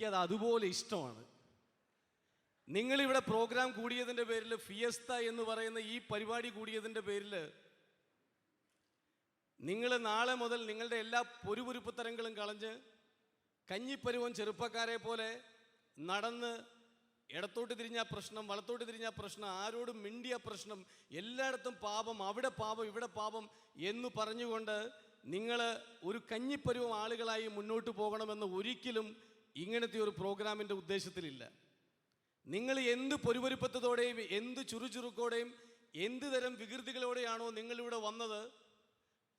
എനിക്കത് അതുപോലെ ഇഷ്ടമാണ്. നിങ്ങളിവിടെ പ്രോഗ്രാം കൂടിയതിന്റെ പേരിൽ ഫിയസ്ത എന്ന് പറയുന്ന ഈ പരിപാടി കൂടിയതിന്റെ പേരിൽ നിങ്ങൾ നാളെ മുതൽ നിങ്ങളുടെ എല്ലാ പൊരുപൊരുപ്പ് തരങ്ങളും കളഞ്ഞ് കഞ്ഞിപ്പരുവൻ ചെറുപ്പക്കാരെ പോലെ നടന്ന് ഇടത്തോട്ട് തിരിഞ്ഞ പ്രശ്നം വലത്തോട്ട് തിരിഞ്ഞ പ്രശ്നം ആരോടും മിണ്ടിയ പ്രശ്നം എല്ലായിടത്തും പാപം അവിടെ പാപം ഇവിടെ പാപം എന്ന് പറഞ്ഞുകൊണ്ട് നിങ്ങൾ ഒരു കഞ്ഞിപ്പരുവം ആളുകളായി മുന്നോട്ട് പോകണമെന്ന് ഒരിക്കലും ഇങ്ങനത്തെ ഒരു പ്രോഗ്രാമിന്റെ ഉദ്ദേശത്തിലില്ല. നിങ്ങൾ എന്ത് പൊരുപൊരുപ്പത്തോടെയും എന്ത് ചുറുചുറുക്കോടെയും എന്ത് തരം വികൃതികളോടെയാണോ നിങ്ങളിവിടെ വന്നത്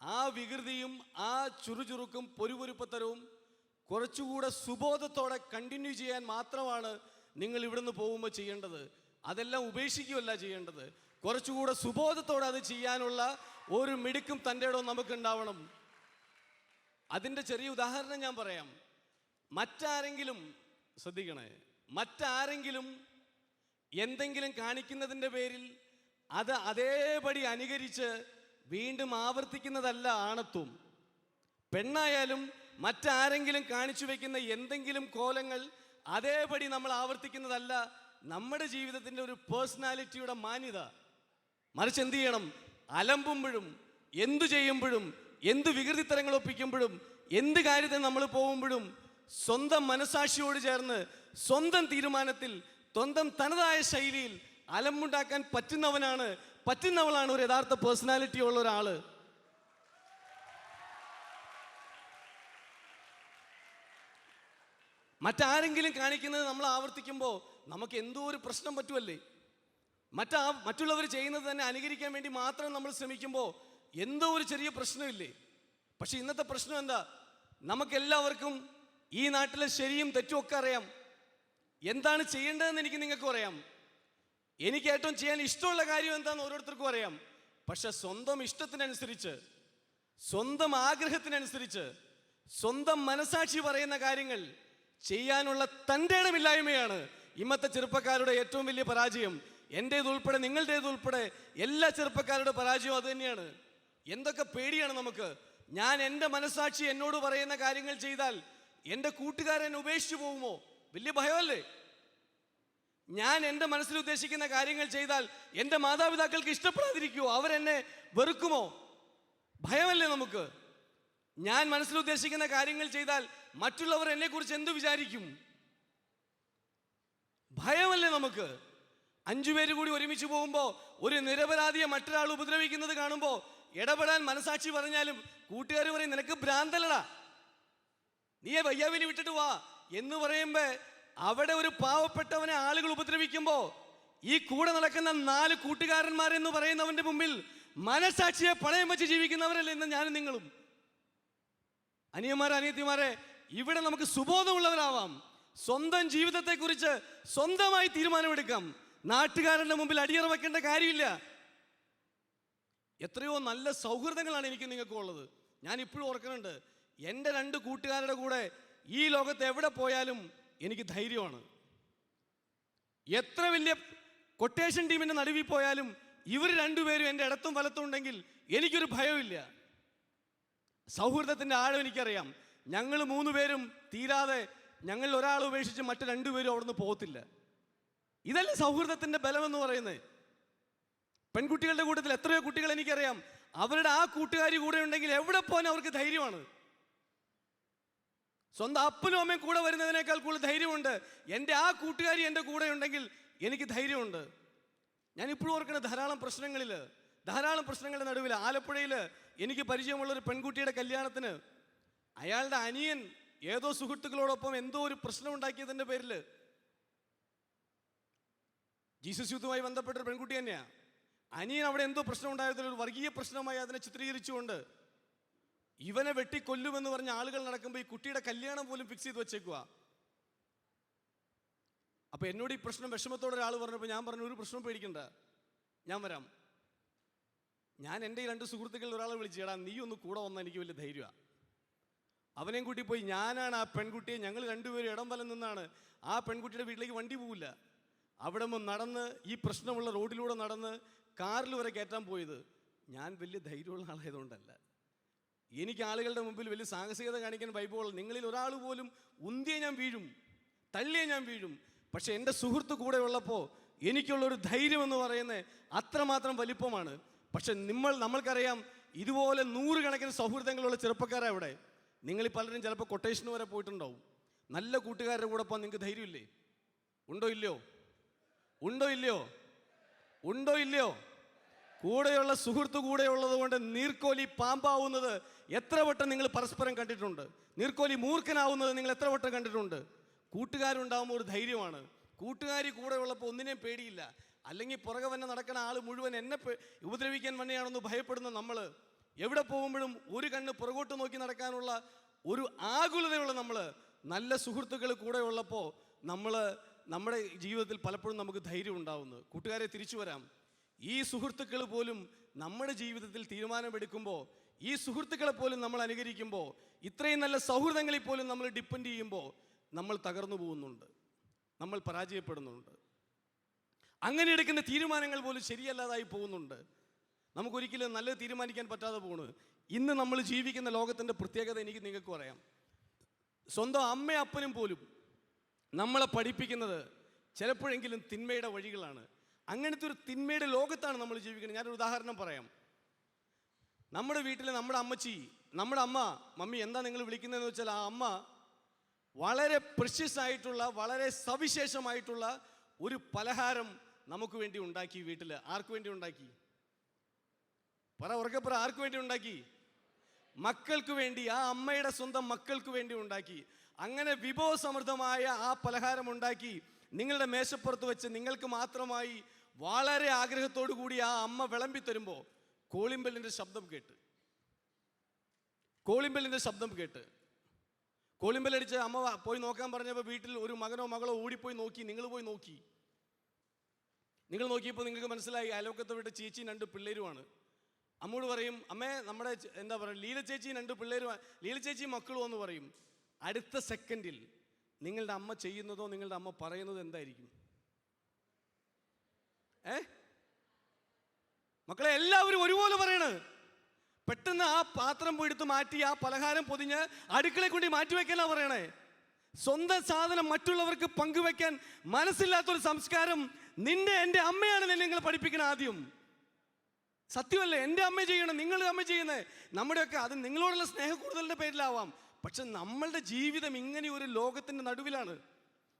ആ വികൃതിയും ആ ചുറുചുറുക്കും പൊരുപൊരുപ്പത്തരവും കുറച്ചുകൂടെ സുബോധത്തോടെ കണ്ടിന്യൂ ചെയ്യാൻ മാത്രമാണ് നിങ്ങൾ ഇവിടുന്ന് പോകുമ്പോൾ ചെയ്യേണ്ടത്. അതെല്ലാം ഉപേക്ഷിക്കുകയല്ല ചെയ്യേണ്ടത്. കുറച്ചുകൂടെ സുബോധത്തോടെ അത് ചെയ്യാനുള്ള ഒരു മിടുക്കും തന്റെ ഇടവും നമുക്കുണ്ടാവണം. അതിന്റെ ചെറിയ ഉദാഹരണം ഞാൻ പറയാം. മറ്റാരെങ്കിലും ശ്രദ്ധിക്കണേ മറ്റാരെങ്കിലും എന്തെങ്കിലും കാണിക്കുന്നതിന്റെ പേരിൽ അത് അതേപടി അനുകരിച്ച് വീണ്ടും ആവർത്തിക്കുന്നതല്ല ആണത്വം. പെണ്ണായാലും മറ്റാരെങ്കിലും കാണിച്ചു വെക്കുന്ന എന്തെങ്കിലും കോലങ്ങൾ അതേപടി നമ്മൾ ആവർത്തിക്കുന്നതല്ല നമ്മുടെ ജീവിതത്തിന്റെ ഒരു പേഴ്സണാലിറ്റിയുടെ മാന്യത. മറിച്ച് എന്ത് ചെയ്യണം? അലമ്പുമ്പോഴും എന്തു ചെയ്യുമ്പോഴും എന്ത് വികൃതിത്തരങ്ങൾ ഒപ്പിക്കുമ്പോഴും എന്ത് കാര്യത്തിന് നമ്മൾ പോകുമ്പോഴും സ്വന്തം മനസാക്ഷിയോട് ചേർന്ന് സ്വന്തം തീരുമാനത്തിൽ സ്വന്തം തനതായ ശൈലിയിൽ അലമുണ്ടാക്കാൻ പറ്റുന്നവനാണ് പറ്റുന്നവളാണ് ഒരു യഥാർത്ഥ പേഴ്സണാലിറ്റി ഉള്ള ഒരാൾ. മറ്റാരെങ്കിലും കാണിക്കുന്നത് നമ്മൾ ആവർത്തിക്കുമ്പോൾ നമുക്ക് എന്തോ ഒരു പ്രശ്നം പറ്റുമല്ലേ? മറ്റാ മറ്റുള്ളവർ ചെയ്യുന്നത് തന്നെ അനുകരിക്കാൻ വേണ്ടി മാത്രം നമ്മൾ ശ്രമിക്കുമ്പോൾ എന്തോ ഒരു ചെറിയ പ്രശ്നമില്ലേ? പക്ഷെ ഇന്നത്തെ പ്രശ്നം എന്താ? നമുക്കെല്ലാവർക്കും ഈ നാട്ടിലെ ശരിയും തെറ്റും ഒക്കെ അറിയാം. എന്താണ് ചെയ്യേണ്ടതെന്ന് എനിക്ക് നിങ്ങൾക്കും അറിയാം എനിക്ക് ഏറ്റവും ചെയ്യാൻ ഇഷ്ടമുള്ള കാര്യം എന്താണെന്ന് ഓരോരുത്തർക്കും അറിയാം. പക്ഷെ സ്വന്തം ഇഷ്ടത്തിനനുസരിച്ച് സ്വന്തം ആഗ്രഹത്തിനനുസരിച്ച് സ്വന്തം മനസാക്ഷി പറയുന്ന കാര്യങ്ങൾ ചെയ്യാനുള്ള തന്റെ ഇടമില്ലായ്മയാണ് ഇന്നത്തെ ചെറുപ്പക്കാരുടെ ഏറ്റവും വലിയ പരാജയം. എന്റേതുൾപ്പെടെ നിങ്ങളുടേതുൾപ്പെടെ എല്ലാ ചെറുപ്പക്കാരുടെ പരാജയവും അതുതന്നെയാണ് എന്തൊക്കെ പേടിയാണ് നമുക്ക്? ഞാൻ എന്റെ മനസാക്ഷി എന്നോട് പറയുന്ന കാര്യങ്ങൾ ചെയ്താൽ എന്റെ കൂട്ടുകാരൻ ഉപേക്ഷിച്ചു പോകുമോ? വലിയ ഭയമല്ലേ? ഞാൻ എന്റെ മനസ്സിൽ ഉദ്ദേശിക്കുന്ന കാര്യങ്ങൾ ചെയ്താൽ എന്റെ മാതാപിതാക്കൾക്ക് ഇഷ്ടപ്പെടാതിരിക്കുമോ അവരെന്നെ വെറുക്കുമോ? ഭയമല്ലേ നമുക്ക്? ഞാൻ മനസ്സിൽ ഉദ്ദേശിക്കുന്ന കാര്യങ്ങൾ ചെയ്താൽ മറ്റുള്ളവർ എന്നെക്കുറിച്ച് എന്ത് വിചാരിക്കും? ഭയമല്ലേ നമുക്ക്? അഞ്ചു പേര് കൂടി ഒരുമിച്ച് പോകുമ്പോൾ ഒരു നിരപരാധിയെ മറ്റൊരാൾ ഉപദ്രവിക്കുന്നത് കാണുമ്പോൾ ഇടപെടാൻ മനസാക്ഷി പറഞ്ഞാലും കൂട്ടുകാർ പറയും നിനക്ക് ഭ്രാന്തലടാ നീയെ വയ്യാവിനി വിട്ടിട്ട് വാ. എന്ന് പറയുമ്പോ അവിടെ ഒരു പാവപ്പെട്ടവനെ ആളുകൾ ഉപദ്രവിക്കുമ്പോ ഈ കൂടെ നടക്കുന്ന നാല് കൂട്ടുകാരന്മാരെന്ന് പറയുന്നവന്റെ മുമ്പിൽ മനസാക്ഷിയെ പണയം വെച്ച് ജീവിക്കുന്നവരല്ലേ ഇന്ന് ഞാനും നിങ്ങളും. അനിയന്മാരെ അനിയത്തിമാരെ ഇവിടെ നമുക്ക് സുബോധമുള്ളവരാവാം. സ്വന്തം ജീവിതത്തെക്കുറിച്ച് സ്വന്തമായി തീരുമാനമെടുക്കാം. നാട്ടുകാരന്റെ മുമ്പിൽ അടിയറ വെക്കേണ്ട കാര്യമില്ല. എത്രയോ നല്ല സൗഹൃദങ്ങളാണ് എനിക്ക് നിങ്ങൾക്കുള്ളത് ഞാൻ ഇപ്പോഴും ഓർക്കുന്നുണ്ട്. എന്റെ രണ്ട് കൂട്ടുകാരുടെ കൂടെ ഈ ലോകത്ത് എവിടെ പോയാലും എനിക്ക് ധൈര്യമാണ്. എത്ര വലിയ കൊട്ടേഷൻ ടീമിന്റെ നടുവിൽ പോയാലും ഇവർ രണ്ടുപേരും എന്റെ ഇടത്തും വലത്തും ഉണ്ടെങ്കിൽ എനിക്കൊരു ഭയമില്ല സൗഹൃദത്തിന്റെ ആഴം എനിക്കറിയാം. ഞങ്ങൾ മൂന്ന് പേരും തീരാതെ ഞങ്ങൾ ഒരാൾ ഉപേക്ഷിച്ച് മറ്റു രണ്ടുപേരും അവിടുന്ന് പോകത്തില്ല. ഇതല്ലേ സൗഹൃദത്തിന്റെ ബലമെന്ന് പറയുന്നത്? പെൺകുട്ടികളുടെ കൂട്ടത്തിൽ എത്രയോ കുട്ടികൾ എനിക്കറിയാം. അവരുടെ ആ കൂട്ടുകാരി കൂടെ ഉണ്ടെങ്കിൽ എവിടെ പോകാൻ അവർക്ക് ധൈര്യമാണ്. സ്വന്തം അപ്പനും അമ്മയും കൂടെ വരുന്നതിനേക്കാൾ കൂടുതൽ ധൈര്യമുണ്ട്. എന്റെ ആ കൂട്ടുകാരി എന്റെ കൂടെ ഉണ്ടെങ്കിൽ എനിക്ക് ധൈര്യമുണ്ട്. ഞാൻ ഇപ്പോഴും ഓർക്കുന്ന ധാരാളം പ്രശ്നങ്ങളിൽ ധാരാളം പ്രശ്നങ്ങളുടെ നടുവിൽ ആലപ്പുഴയിൽ എനിക്ക് പരിചയമുള്ള ഒരു പെൺകുട്ടിയുടെ കല്യാണത്തിന് അയാളുടെ അനിയൻ ഏതോ സുഹൃത്തുക്കളോടൊപ്പം എന്തോ ഒരു പ്രശ്നം ഉണ്ടാക്കിയതിന്റെ പേരിൽ ജീസസ് യൂത്തുമായി ബന്ധപ്പെട്ട ഒരു പെൺകുട്ടി തന്നെയാണ് അനിയൻ അവിടെ എന്തോ പ്രശ്നം ഉണ്ടായതിൽ ഒരു വർഗീയ പ്രശ്നമായി അതിനെ ചിത്രീകരിച്ചുകൊണ്ട് ഇവനെ വെട്ടിക്കൊല്ലുമെന്ന് പറഞ്ഞ ആളുകൾ നടക്കുമ്പോൾ ഈ കുട്ടിയുടെ കല്യാണം പോലും ഫിക്സ് ചെയ്ത് വെച്ചേക്കുക അപ്പൊ എന്നോട് ഈ പ്രശ്നം വിഷമത്തോടെ ഒരാൾ പറഞ്ഞപ്പോൾ ഞാൻ പറഞ്ഞു ഒരു പ്രശ്നം പേടിക്കണ്ട. ഞാൻ വരാം. ഞാൻ എന്റെ രണ്ട് സുഹൃത്തുക്കളിൽ ഒരാളെ വിളിച്ചു എടാ നീ ഒന്ന് കൂടെ വന്നാൽ എനിക്ക് വലിയ ധൈര്യമാണ് അവനെയും കൂട്ടി പോയി ഞാനാണ് ആ പെൺകുട്ടിയെ ഞങ്ങൾ രണ്ടുപേരും ഇടം വലം നിന്നാണ്. ആ പെൺകുട്ടിയുടെ വീട്ടിലേക്ക് വണ്ടി പോവില്ല. അവിടെ നടന്ന് ഈ പ്രശ്നമുള്ള റോഡിലൂടെ നടന്ന് കാറിൽ വരെ കയറ്റാൻ പോയത് ഞാൻ വലിയ ധൈര്യമുള്ള ആളായതുകൊണ്ടല്ല. എനിക്ക് ആളുകളുടെ മുമ്പിൽ വലിയ സാഹസികത കാണിക്കാൻ ബൈബിൾ നിങ്ങളിൽ ഒരാൾ പോലും ഉന്തിയെ ഞാൻ വീഴും തള്ളിയെ ഞാൻ വീഴും. പക്ഷേ എന്റെ സുഹൃത്ത് കൂടെ ഉള്ളപ്പോൾ എനിക്കുള്ളൊരു ധൈര്യം എന്ന് പറയുന്നത് അത്രമാത്രം വലിപ്പമാണ്. പക്ഷെ നമ്മൾ നമ്മൾക്കറിയാം ഇതുപോലെ നൂറുകണക്കിന് സൗഹൃദങ്ങളുള്ള ചെറുപ്പക്കാരാണ് ഇവിടെ. നിങ്ങൾ പലരും ചിലപ്പോൾ കൊട്ടേഷൻ വരെ പോയിട്ടുണ്ടാവും. നല്ല കൂട്ടുകാരുടെ കൂടെ പോകാൻ നിങ്ങൾക്ക് ധൈര്യമില്ലേ? ഉണ്ടോ ഇല്ലയോ? ഉണ്ടോ ഇല്ലയോ? ഉണ്ടോ ഇല്ലയോ? കൂടെയുള്ള സുഹൃത്ത് കൂടെയുള്ളത് കൊണ്ട് നീർക്കോലി പാമ്പാവുന്നത് എത്ര വട്ടം നിങ്ങൾ പരസ്പരം കണ്ടിട്ടുണ്ട്? നീർക്കോലി മൂർഖനാവുന്നത് നിങ്ങൾ എത്ര വട്ടം കണ്ടിട്ടുണ്ട്? കൂട്ടുകാരുണ്ടാകുമ്പോൾ ഒരു ധൈര്യമാണ്. കൂട്ടുകാരി കൂടെ ഉള്ളപ്പോൾ ഒന്നിനെയും പേടിയില്ല. അല്ലെങ്കിൽ പുറകെ വന്നെ നടക്കുന്ന ആൾ മുഴുവൻ എന്നെ ഉപദ്രവിക്കാൻ വന്നെയാണെന്ന് ഭയപ്പെടുന്ന നമ്മൾ എവിടെ പോകുമ്പോഴും ഒരു കണ്ണ് പുറകോട്ട് നോക്കി നടക്കാനുള്ള ഒരു ആകുലതയുള്ള നമ്മൾ നല്ല സുഹൃത്തുക്കൾ കൂടെ ഉള്ളപ്പോൾ നമ്മൾ നമ്മുടെ ജീവിതത്തിൽ പലപ്പോഴും നമുക്ക് ധൈര്യം ഉണ്ടാവുന്നു. കൂട്ടുകാരെ തിരിച്ചു വരാം. ഈ സുഹൃത്തുക്കൾ പോലും നമ്മുടെ ജീവിതത്തിൽ തീരുമാനമെടുക്കുമ്പോൾ ഈ സുഹൃത്തുക്കളെ പോലും നമ്മൾ അനുകരിക്കുമ്പോൾ ഇത്രയും നല്ല സൗഹൃദങ്ങളിൽ പോലും നമ്മൾ ഡിപ്പെൻഡ് ചെയ്യുമ്പോൾ നമ്മൾ തകർന്നു പോകുന്നുണ്ട്. നമ്മൾ പരാജയപ്പെടുന്നുണ്ട്. അങ്ങനെ എടുക്കുന്ന തീരുമാനങ്ങൾ പോലും ശരിയല്ലാതായി പോകുന്നുണ്ട്. നമുക്കൊരിക്കലും നല്ലത് തീരുമാനിക്കാൻ പറ്റാതെ പോകുന്നത് ഇന്ന് നമ്മൾ ജീവിക്കുന്ന ലോകത്തിന്റെ പ്രത്യേകത എനിക്ക് നിങ്ങൾക്ക് പറയാം സ്വന്തം അമ്മയും അപ്പനും പോലും നമ്മളെ പഠിപ്പിക്കുന്നത് ചിലപ്പോഴെങ്കിലും തിന്മയുടെ വഴികളാണ്. അങ്ങനത്തെ ഒരു തിന്മയുടെ ലോകത്താണ് നമ്മൾ ജീവിക്കുന്നത്. ഞാനൊരു ഉദാഹരണം പറയാം. നമ്മുടെ വീട്ടിൽ നമ്മുടെ അമ്മച്ചി നമ്മുടെ അമ്മ മമ്മി എന്താ നിങ്ങൾ വിളിക്കുന്നതെന്ന് വെച്ചാൽ ആ അമ്മ വളരെ പ്രഷ്യസ് ആയിട്ടുള്ള വളരെ സവിശേഷമായിട്ടുള്ള ഒരു പലഹാരം നമുക്ക് വേണ്ടി ഉണ്ടാക്കി വീട്ടിൽ ആർക്ക് വേണ്ടി ഉണ്ടാക്കി? പറ ഉറക്കെ പറ ആർക്ക് വേണ്ടി ഉണ്ടാക്കി? മക്കൾക്ക് വേണ്ടി ആ അമ്മയുടെ സ്വന്തം മക്കൾക്ക് വേണ്ടി ഉണ്ടാക്കി. അങ്ങനെ വിഭവസമൃദ്ധമായ ആ പലഹാരം ഉണ്ടാക്കി നിങ്ങളുടെ മേശപ്പുറത്ത് വെച്ച് നിങ്ങൾക്ക് മാത്രമായി വളരെ ആഗ്രഹത്തോടു കൂടി ആ അമ്മ വിളമ്പി തരുമ്പോൾ കോളിമ്പലിന്റെ ശബ്ദം കേട്ട്. കോളിമ്പലിന്റെ ശബ്ദം കേട്ട്. കോളിമ്പലടിച്ച് അമ്മ പോയി നോക്കാൻ പറഞ്ഞപ്പോൾ വീട്ടിൽ ഒരു മകനോ മകളോ ഓടിപ്പോയി നോക്കി. നിങ്ങൾ പോയി നോക്കി. നിങ്ങൾ നോക്കിയപ്പോൾ നിങ്ങൾക്ക് മനസ്സിലായി അയലോക്കത്തെ വിട്ട് ചേച്ചിയും രണ്ട് പിള്ളേരുമാണ്. അമ്മോട് പറയും അമ്മേ നമ്മുടെ എന്താ പറയുക ലീല ചേച്ചിയും രണ്ട് പിള്ളേരും ലീല ചേച്ചിയും മക്കളും എന്ന് പറയും. അടുത്ത സെക്കൻഡിൽ നിങ്ങളുടെ അമ്മ ചെയ്യുന്നതോ നിങ്ങളുടെ അമ്മ പറയുന്നതോ എന്തായിരിക്കും? ഏ? മക്കളെ എല്ലാവരും ഒരുപോലെ പറയണ്. പെട്ടെന്ന് ആ പാത്രം പോയെടുത്ത് മാറ്റി ആ പലഹാരം പൊതിഞ്ഞ് അടുക്കളെ കൊണ്ട് മാറ്റി വെക്കാനാ പറയണേ. സ്വന്തം സാധനം മറ്റുള്ളവർക്ക് പങ്കുവെക്കാൻ മനസ്സില്ലാത്തൊരു സംസ്കാരം നിന്റെ എന്റെ അമ്മയാണ് നിന്നെ നിങ്ങൾ പഠിപ്പിക്കണം ആദ്യം. സത്യമല്ലേ എന്റെ അമ്മ ചെയ്യണം നിങ്ങൾ അമ്മ ചെയ്യുന്നത് നമ്മുടെയൊക്കെ അത് നിങ്ങളോടുള്ള സ്നേഹ കൂടുതലിന്റെ പേരിലാവാം. പക്ഷെ നമ്മളുടെ ജീവിതം ഇങ്ങനെ ഒരു ലോകത്തിന്റെ നടുവിലാണ്.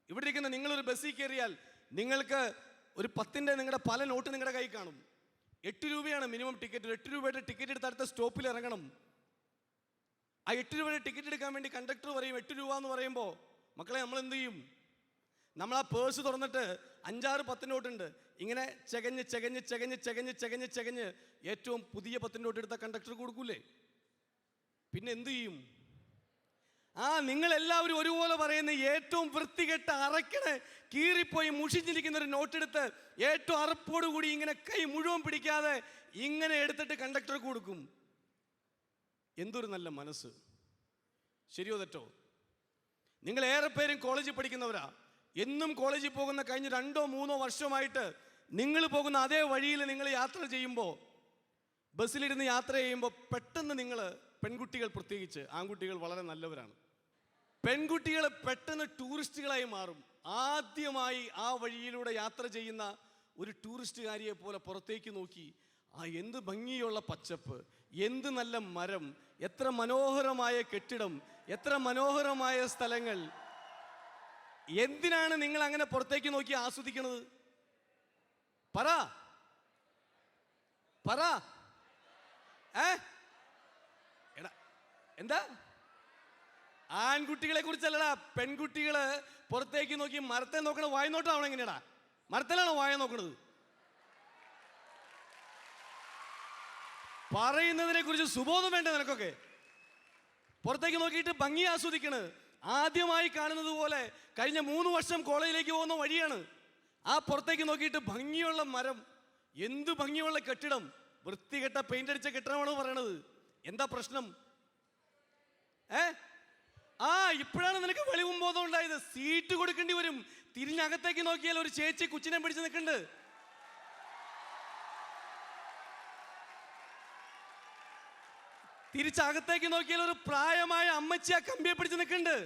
ഇവിടെ ഇരിക്കുന്ന നിങ്ങളൊരു ബസ്സിൽ കയറിയാൽ നിങ്ങൾക്ക് ഒരു പത്തിന്റെ നിങ്ങളുടെ പല നോട്ട് നിങ്ങളുടെ കൈ കാണും. എട്ട് രൂപയാണ് മിനിമം ടിക്കറ്റ്. എട്ട് രൂപയുടെ ടിക്കറ്റ് എടുത്ത് അടുത്ത സ്റ്റോപ്പിൽ ഇറങ്ങണം. ആ എട്ട് രൂപയുടെ ടിക്കറ്റ് എടുക്കാൻ വേണ്ടി കണ്ടക്ടർ പറയും എട്ട് രൂപ എന്ന് പറയുമ്പോൾ മക്കളെ നമ്മൾ എന്ത് ചെയ്യും? നമ്മൾ ആ പേഴ്സ് തുറന്നിട്ട് അഞ്ചാറ് പത്ത് നോട്ടുണ്ട് ഇങ്ങനെ ചകഞ്ഞ് ചകഞ്ഞ് ചകഞ്ഞ് ചകഞ്ഞ് ചകഞ്ഞ് ചകഞ്ഞ് ഏറ്റവും പുതിയ പത്ത് നോട്ട് എടുത്ത കണ്ടക്ടർ കൊടുക്കൂലേ? പിന്നെ എന്ത് ചെയ്യും? ആ നിങ്ങൾ എല്ലാവരും ഒരുപോലെ പറയുന്ന ഏറ്റവും വൃത്തികെട്ട അറക്കണ കീറിപ്പോയി മുഷിഞ്ഞിരിക്കുന്ന ഒരു നോട്ടെടുത്ത് ഏറ്റവും അറപ്പോടുകൂടി ഇങ്ങനെ കൈ മുഴുവൻ പിടിക്കാതെ ഇങ്ങനെ എടുത്തിട്ട് കണ്ടക്ടർ കൊടുക്കും. എന്തൊരു നല്ല മനസ്സ്. ശരിയോ തെറ്റോ? നിങ്ങൾ ഏറെ പേരും കോളേജിൽ പഠിക്കുന്നവരാ. എന്നും കോളേജിൽ പോകുന്ന കഴിഞ്ഞ രണ്ടോ മൂന്നോ വർഷമായിട്ട് നിങ്ങൾ പോകുന്ന അതേ വഴിയിൽ നിങ്ങൾ യാത്ര ചെയ്യുമ്പോൾ ബസ്സിലിരുന്ന് യാത്ര ചെയ്യുമ്പോൾ പെട്ടെന്ന് നിങ്ങൾ പെൺകുട്ടികൾ പ്രത്യേകിച്ച് ആൺകുട്ടികൾ വളരെ നല്ലവരാണ്. പെൺകുട്ടികൾ പെട്ടെന്ന് ടൂറിസ്റ്റുകളായി മാറും. ആദ്യമായി ആ വഴിയിലൂടെ യാത്ര ചെയ്യുന്ന ഒരു ടൂറിസ്റ്റുകാരിയെ പോലെ പുറത്തേക്ക് നോക്കി ആ എന്ത് ഭംഗിയുള്ള പച്ചപ്പ് എന്ത് നല്ല മരം എത്ര മനോഹരമായ കെട്ടിടം എത്ര മനോഹരമായ സ്ഥലങ്ങൾ. എന്തിനാണ് നിങ്ങൾ അങ്ങനെ പുറത്തേക്ക് നോക്കി ആസ്വദിക്കുന്നത്? പറ. പറ. ഏ? എന്താ? ആൺകുട്ടികളെ കുറിച്ചല്ലടാ പെൺകുട്ടികൾ പുറത്തേക്ക് നോക്കി മരത്തെ നോക്കണ വായ നോട്ടാവണം എങ്ങനെയാടാ? മരത്തിലാണോ വായ നോക്കണത്? പറയുന്നതിനെ കുറിച്ച് സുബോധം വേണ്ട നിനക്കൊക്കെ? പുറത്തേക്ക് നോക്കിയിട്ട് ഭംഗി ആസ്വദിക്കണ്. ആദ്യമായി കാണുന്നത് പോലെ കഴിഞ്ഞ മൂന്ന് വർഷം കോളേജിലേക്ക് പോകുന്ന വഴിയാണ്. ആ പുറത്തേക്ക് നോക്കിയിട്ട് ഭംഗിയുള്ള മരം എന്ത് ഭംഗിയുള്ള കെട്ടിടം വൃത്തികെട്ട പെയിന്റ് അടിച്ച കെട്ടിടമാണ് പറയണത്. എന്താ പ്രശ്നം? ഏ? ആ ഇപ്പോഴാണ് നിനക്ക് വെളിവും ബോധം ഉണ്ടായത്. സീറ്റ് കൊടുക്കേണ്ടി വരും. തിരിഞ്ഞകത്തേക്ക് നോക്കിയാൽ ഒരു ചേച്ചി കുച്ചിനെ പിടിച്ച് നിൽക്കുന്നുണ്ട് തിരിച്ചകത്തേക്ക് നോക്കിയാൽ ഒരു പ്രായമായ അമ്മച്ചി ആ കമ്പിയെ പിടിച്ച് നിൽക്കുന്നുണ്ട്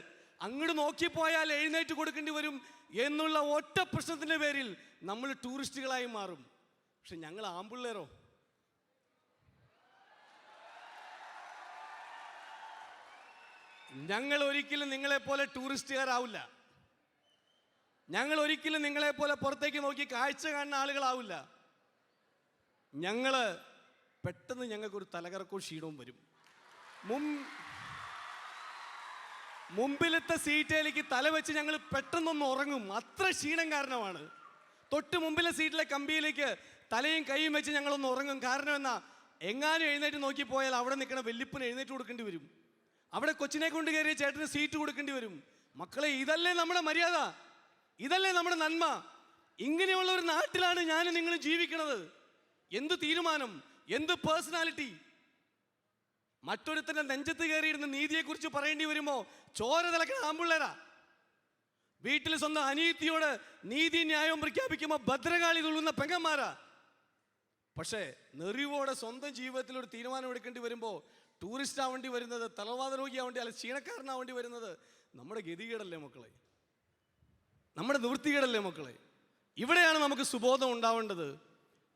അങ്ങോട്ട് നോക്കിപ്പോയാൽ എഴുന്നേറ്റ് കൊടുക്കേണ്ടി വരും എന്നുള്ള ഒറ്റ പ്രശ്നത്തിന്റെ പേരിൽ നമ്മൾ ടൂറിസ്റ്റുകളായി മാറും. പക്ഷെ ഞങ്ങൾ ആമ്പിള്ളേരോ? ഞങ്ങൾ ഒരിക്കലും നിങ്ങളെ പോലെ ടൂറിസ്റ്റുകാരാവില്ല. ഞങ്ങൾ ഒരിക്കലും നിങ്ങളെ പോലെ പുറത്തേക്ക് നോക്കി കാഴ്ച കാണുന്ന ആളുകളാവില്ല. ഞങ്ങൾ പെട്ടെന്ന് ഞങ്ങൾക്കൊരു തലകറക്കവും ക്ഷീണവും വരും. മുമ്പിലത്തെ സീറ്റിലേക്ക് തല വെച്ച് ഞങ്ങൾ പെട്ടെന്നൊന്ന് ഉറങ്ങും. അത്ര ക്ഷീണം കാരണമാണ്. തൊട്ട് മുമ്പിലെ സീറ്റിലെ കമ്പിയിലേക്ക് തലയും കൈയും വെച്ച് ഞങ്ങളൊന്ന് ഉറങ്ങും. കാരണം എന്നാ എങ്ങാനും എഴുന്നേറ്റ് നോക്കി പോയാൽ അവിടെ നിൽക്കണ വെല്ലിപ്പിന് എഴുന്നേറ്റ് കൊടുക്കേണ്ടി വരും. അവിടെ കൊച്ചിനെ കൊണ്ട് കയറിയ ചേട്ടന് സീറ്റ് കൊടുക്കേണ്ടി വരും. മക്കളെ ഇതല്ലേ നമ്മുടെ മര്യാദ? ഇതല്ലേ നമ്മുടെ നന്മ? ഇങ്ങനെയുള്ള ഒരു നാട്ടിലാണ് ഞാൻ നിങ്ങൾ ജീവിക്കുന്നത്. എന്ത് തീരുമാനം? എന്ത് പേഴ്സണാലിറ്റി? മറ്റൊരുത്തന്റെ നെഞ്ചത്ത് കയറിയിരുന്ന നീതിയെക്കുറിച്ച് പറയേണ്ടി വരുമോ ചോര തിളക്കണ ആമ്പിള്ളേരാ വീട്ടിൽ സ്വന്തം അനീതിയോട് നീതി ന്യായവും പ്രഖ്യാപിക്കുമ്പോൾ ഭദ്രകാളി തുള്ളുന്ന പെങ്ങന്മാരാ. പക്ഷേ നെറിവോടെ സ്വന്തം ജീവിതത്തിൽ ഒരു തീരുമാനം എടുക്കേണ്ടി വരുമ്പോൾ ടൂറിസ്റ്റ് ആവേണ്ടി വരുന്നത് തലവാദ രോഗിയാവേണ്ടി അല്ല ക്ഷീണക്കാരനാവേണ്ടി വരുന്നത്. നമ്മുടെ ഗതികേടല്ലേ മക്കളെ? നമ്മുടെ നിവൃത്തികേടല്ലേ മക്കളെ? ഇവിടെയാണ് നമുക്ക് സുബോധം ഉണ്ടാവേണ്ടത്.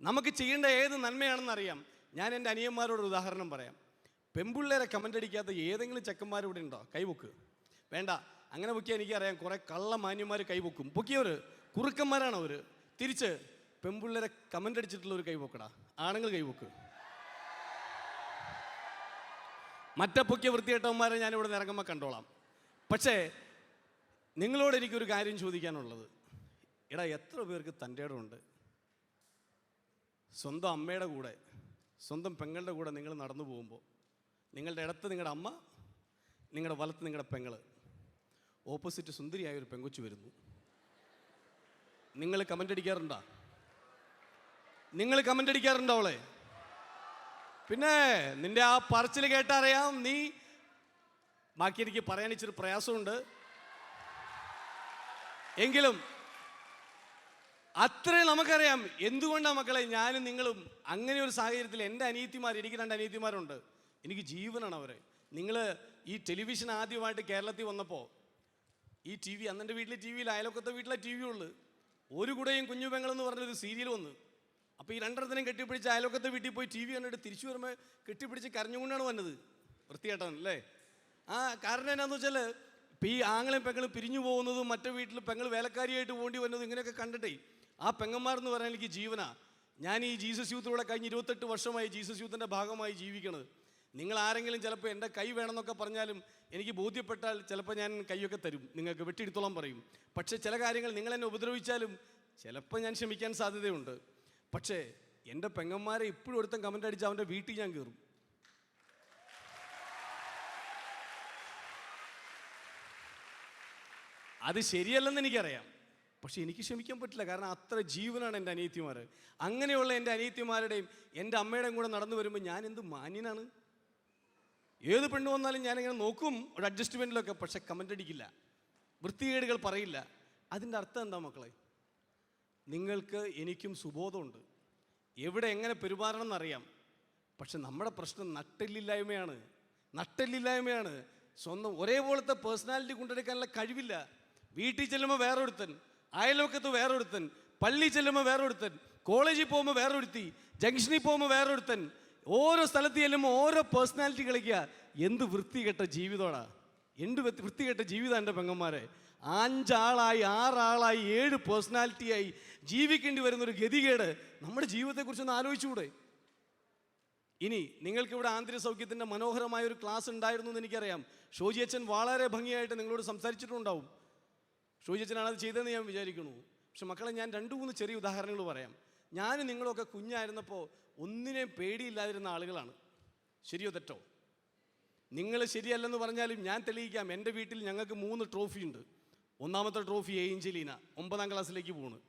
നമുക്ക് ചെയ്യേണ്ട ഏത് നന്മയാണെന്ന് അറിയാം. ഞാൻ എന്റെ അനിയന്മാരോട് ഉദാഹരണം പറയാം. പെമ്പിള്ളേരെ കമന്റ് അടിക്കാത്ത ഏതെങ്കിലും ചെക്കന്മാർ ഇവിടെ ഉണ്ടോ? കൈവക്ക് വേണ്ട. അങ്ങനെ പൊക്കിയാൽ എനിക്കറിയാം കുറേ കള്ള മാന്യന്മാർ കൈവക്കും പൊക്കിയവർ കുറുക്കന്മാരാണ് അവർ തിരിച്ച് പെമ്പിള്ളേരെ കമന്റ് അടിച്ചിട്ടുള്ളവർ കൈവക്കടാ ആണുങ്ങൾ കൈവക്ക് മറ്റേ പൊക്കിയ വൃത്തികെട്ടവന്മാരെ ഞാനിവിടെ നിന്ന് ഇറങ്ങുമ്പോൾ കണ്ടോളാം. പക്ഷേ നിങ്ങളോട് എനിക്കൊരു കാര്യം ചോദിക്കാനുള്ളത്. എടാ എത്ര പേർക്ക് തന്റെ ഇടമുണ്ട് സ്വന്തം അമ്മയുടെ കൂടെ സ്വന്തം പെങ്ങളുടെ കൂടെ നിങ്ങൾ നടന്നു പോകുമ്പോൾ നിങ്ങളുടെ ഇടത്ത് നിങ്ങളുടെ അമ്മ നിങ്ങളുടെ വലത്ത് നിങ്ങളുടെ പെങ്ങൾ ഓപ്പോസിറ്റ് സുന്ദരിയായ ഒരു പെങ്കൊച്ചു വരുന്നു. നിങ്ങൾ കമന്റ് അടിക്കാറുണ്ടോ? നിങ്ങൾ കമന്റ് അടിക്കാറുണ്ടോ അവളെ? പിന്നെ നിന്റെ ആ പറച്ചിൽ കേട്ടറിയാം നീ ബാക്കി എനിക്ക് പറയാൻ ഇച്ചിരി പ്രയാസമുണ്ട്. എങ്കിലും അത്രയും നമുക്കറിയാം എന്തുകൊണ്ടാണ് മക്കളെ ഞാനും നിങ്ങളും അങ്ങനെ ഒരു സാഹചര്യത്തിൽ എന്റെ അനിയത്തിമാർ എനിക്ക് രണ്ട് അനിയത്തിമാരുണ്ട്. എനിക്ക് ജീവനാണ് അവരെ. നിങ്ങൾ ഈ ടെലിവിഷൻ ആദ്യമായിട്ട് കേരളത്തിൽ വന്നപ്പോൾ ഈ ടി വി അന്നെന്റെ വീട്ടിലെ ടി വിയിൽ അയലൊക്കത്തെ വീട്ടിലെ ടി വി ഉള്ളു. ഒരു കൂടെയും കുഞ്ഞു പെങ്ങളെന്ന് പറഞ്ഞൊരു സീരിയൽ വന്നു. അപ്പോൾ ഈ രണ്ടെണ്ണത്തിനും കെട്ടിപ്പിടിച്ച് അയലോക്കത്തെ വീട്ടിൽ പോയി ടി വി കണ്ടിട്ട് തിരിച്ചു വരുമ്പോൾ കെട്ടിപ്പിടിച്ച് കരഞ്ഞുകൊണ്ടാണ് വന്നത്. വൃത്തികേട്ടൻ അല്ലേ? ആ കാരണം എന്നാന്ന് വെച്ചാൽ ഇപ്പം ഈ ആങ്ങളും പെങ്ങളും പിരിഞ്ഞു പോകുന്നതും മറ്റു വീട്ടിൽ പെങ്ങൾ വേലക്കാരിയായിട്ട് പോകേണ്ടി വരുന്നതും ഇങ്ങനെയൊക്കെ കണ്ടിട്ടേ. ആ പെങ്ങന്മാർ എന്ന് പറയാൻ എനിക്ക് ജീവനാ. ഞാൻ ഈ ജീസസ് യൂത്തിലൂടെ കഴിഞ്ഞ് ഇരുപത്തെട്ട് വർഷമായി ജീസസ് യൂത്തിന്റെ ഭാഗമായി ജീവിക്കണത്. നിങ്ങൾ ആരെങ്കിലും ചിലപ്പോൾ എന്റെ കൈ വേണമെന്നൊക്കെ പറഞ്ഞാലും എനിക്ക് ബോധ്യപ്പെട്ടാൽ ചിലപ്പോൾ ഞാൻ കൈയൊക്കെ തരും. നിങ്ങൾക്ക് വെട്ടിയെടുത്തോളം പറയും. പക്ഷേ ചില കാര്യങ്ങൾ നിങ്ങൾ എന്നെ ഉപദ്രവിച്ചാലും ചിലപ്പോൾ ഞാൻ ക്ഷമിക്കാൻ സാധ്യതയുണ്ട്. പക്ഷേ എന്റെ പെങ്ങന്മാരെ ഇപ്പോഴും ഒരുത്തൻ കമന്റ് അടിച്ച് അവന്റെ വീട്ടിൽ ഞാൻ കയറും അത് ശരിയല്ലെന്ന് എനിക്കറിയാം. പക്ഷെ എനിക്ക് ക്ഷമിക്കാൻ പറ്റില്ല. കാരണം അത്ര ജീവനാണ് എന്റെ അനിയത്തിമാർ അങ്ങനെയുള്ള എന്റെ അനിയത്തിമാരുടെയും എന്റെ അമ്മയുടെയും കൂടെ നടന്നു വരുമ്പോൾ ഞാൻ എന്ത് മാന്യനാണ്? ഏത് പെണ്ണ് വന്നാലും ഞാനിങ്ങനെ നോക്കും ഒരു അഡ്ജസ്റ്റ്മെന്റിലൊക്കെ പക്ഷെ കമന്റ് അടിക്കില്ല. വൃത്തികേടുകൾ പറയില്ല. അതിന്റെ അർത്ഥം എന്താ മക്കളെ? നിങ്ങൾക്ക് എനിക്കും സുബോധമുണ്ട്. എവിടെ എങ്ങനെ പെരുമാറണം എന്നറിയാം പക്ഷെ നമ്മുടെ പ്രശ്നം നട്ടെല്ലില്ലായ്മയാണ്. നട്ടെല്ലില്ലായ്മയാണ്. സ്വന്തം ഒരേപോലത്തെ പേഴ്സണാലിറ്റി കൊണ്ടെടുക്കാനുള്ള കഴിവില്ല. വീട്ടിൽ ചെല്ലുമ്പോൾ വേറൊരുത്തൻ അയൽവക്കത്ത് വേറൊരുത്തൻ പള്ളി ചെല്ലുമ്പോൾ വേറൊരുത്തൻ കോളേജിൽ പോകുമ്പോൾ വേറൊരുത്തി ജംഗ്ഷനിൽ പോകുമ്പോൾ വേറൊരുത്തൻ ഓരോ സ്ഥലത്ത് ചെല്ലുമ്പോൾ ഓരോ പേഴ്സണാലിറ്റി കളിക്കുക എന്ത് വൃത്തികെട്ട ജീവിതമാണ് എന്ത് വൃത്തി- വൃത്തികെട്ട ജീവിതം എന്റെ പെങ്ങന്മാരെ. അഞ്ചാളായി ആറാളായി ഏഴ് പേഴ്സണാലിറ്റിയായി ജീവിക്കേണ്ടി വരുന്ന ഒരു ഗതികേട് നമ്മുടെ ജീവിതത്തെക്കുറിച്ച് ഒന്ന് ആലോചിച്ചുകൂടെ? ഇനി നിങ്ങൾക്കിവിടെ ആന്തരിക സൗഖ്യത്തിന്റെ മനോഹരമായ ഒരു ക്ലാസ് ഉണ്ടായിരുന്നു എന്ന് എനിക്കറിയാം. ഷോജി അച്ഛൻ വളരെ ഭംഗിയായിട്ട് നിങ്ങളോട് സംസാരിച്ചിട്ടുണ്ടാവും. ഷോജി അച്ഛനാണ് അത് ചെയ്തതെന്ന് ഞാൻ വിചാരിക്കുന്നു. പക്ഷെ മക്കളെ ഞാൻ രണ്ട് മൂന്ന് ചെറിയ ഉദാഹരണങ്ങൾ പറയാം. ഞാൻ നിങ്ങളൊക്കെ കുഞ്ഞായിരുന്നപ്പോൾ ഒന്നിനെയും പേടിയില്ലാതിരുന്ന ആളുകളാണ്. ശരിയോ തെറ്റോ? നിങ്ങൾ ശരിയല്ലെന്ന് പറഞ്ഞാലും ഞാൻ തെളിയിക്കാം. എന്റെ വീട്ടിൽ ഞങ്ങൾക്ക് മൂന്ന് ട്രോഫി ഉണ്ട് ഒന്നാമത്തെ ട്രോഫി ഏഞ്ചലീന ഒമ്പതാം ക്ലാസ്സിലേക്ക് പോണ്.